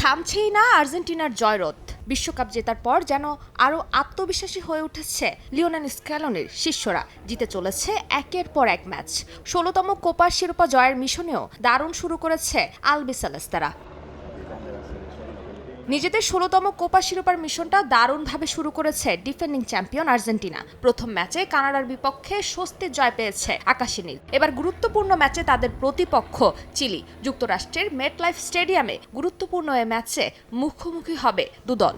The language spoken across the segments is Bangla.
থামছেই না আর্জেন্টিনার জয়রথ। বিশ্বকাপ জেতার পর যেন আরও আত্মবিশ্বাসী হয়ে উঠেছে লিওনান স্ক্যালনের শিষ্যরা। জিতে চলেছে একের পর এক ম্যাচ। ষোলোতম কোপার শিরোপা জয়ের মিশনেও দারুণ শুরু করেছে আলবিসালেস্তারা নিজেদের ষোলোতম কোপা শিরোপার মিশনটা দারুণভাবে শুরু করেছে ডিফেন্ডিং চ্যাম্পিয়ন আর্জেন্টিনা। প্রথম ম্যাচে কানাডার বিপক্ষে স্বস্তি জয় পেয়েছে আকাশী নীল। এবার গুরুত্বপূর্ণ ম্যাচে তাদের প্রতিপক্ষ চিলি। যুক্তরাষ্ট্রের মেট লাইফ স্টেডিয়ামে গুরুত্বপূর্ণ এ ম্যাচে মুখোমুখি হবে দুদল।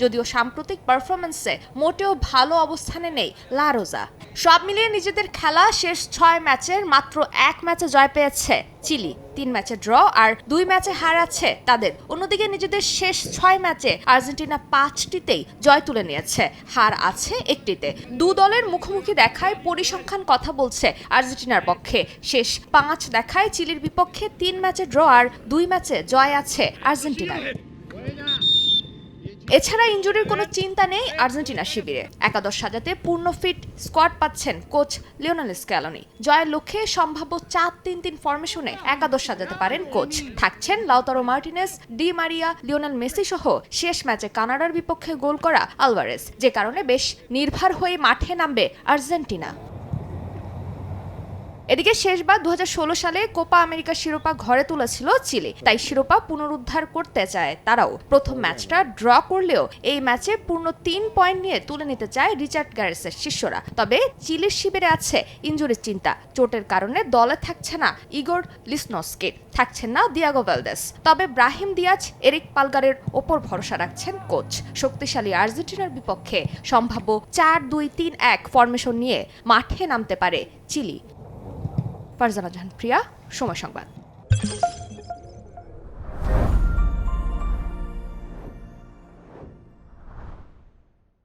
যদিও সাম্প্রতিক পারফরমেন্সে মোটেও ভালো অবস্থানে নেই লারোজা সব মিলিয়ে নিজেদের খেলা শেষ ছয় ম্যাচের মাত্র এক ম্যাচে জয় পেয়েছে চিলি। তিন ম্যাচে ড্র আর দুই ম্যাচে হার আছে তাদের। অন্যদিকে নিজেদের শেষ ছয় ম্যাচে আর্জেন্টিনা পাঁচটিতেই জয় তুলে নিয়েছে। হার আছে একটিতে। দু দলের মুখোমুখি দেখায় পরিসংখ্যান কথা বলছে আর্জেন্টিনার পক্ষে। শেষ পাঁচ দেখায় চিলির বিপক্ষে তিন ম্যাচে ড্র আর দুই ম্যাচে জয় আছে আর্জেন্টিনার। এছাড়া ইনজুরির কোনো চিন্তা নেই আর্জেন্টিনা শিবিরে। একাদশ সাজাতে পূর্ণ ফিট স্কোয়াড পাচ্ছেন কোচ লিওনাল স্ক্যালনি। জয়ের লক্ষ্যে সম্ভাব্য চার তিন তিন ফরমেশনে একাদশ সাজাতে পারেন কোচ। থাকছেন Lautaro Martinez, Di Maria, Lionel Messi সহ শেষ ম্যাচে কানাডার বিপক্ষে গোল করা আলভারেস, যে কারণে বেশ নির্ভর হয়ে মাঠে নামবে আর্জেন্টিনা। এদিকে শেষবার দু হাজার ষোলো সালে কোপা আমেরিকা শিরোপা ঘরে তুলেছিল চিলি। তাই শিরোপা পুনরুদ্ধার করতে চায় তারাও। প্রথম ম্যাচটা ড্র করলেও এই ম্যাচে পূর্ণ তিন পয়েন্ট নিয়ে তুলে নিতে চায় রিচার্ড গ্যারেসের শিষ্যরা। তবে চিলির শিবিরে আছে ইঞ্জুরির চিন্তা। চোটের কারণে দলে থাকছে না ইগোর লিসনস্কে, থাকছেন না দিয়াগো ভ্যালদেস। তবে ব্রাহিম দিয়াজ, এরিক পালগারের ওপর ভরসা রাখছেন কোচ। শক্তিশালী আর্জেন্টিনার বিপক্ষে সম্ভাব্য চার দুই তিন এক ফরমেশন নিয়ে মাঠে নামতে পারে চিলি। ফারজানা জাহান প্রিয়া সময় সংবাদ।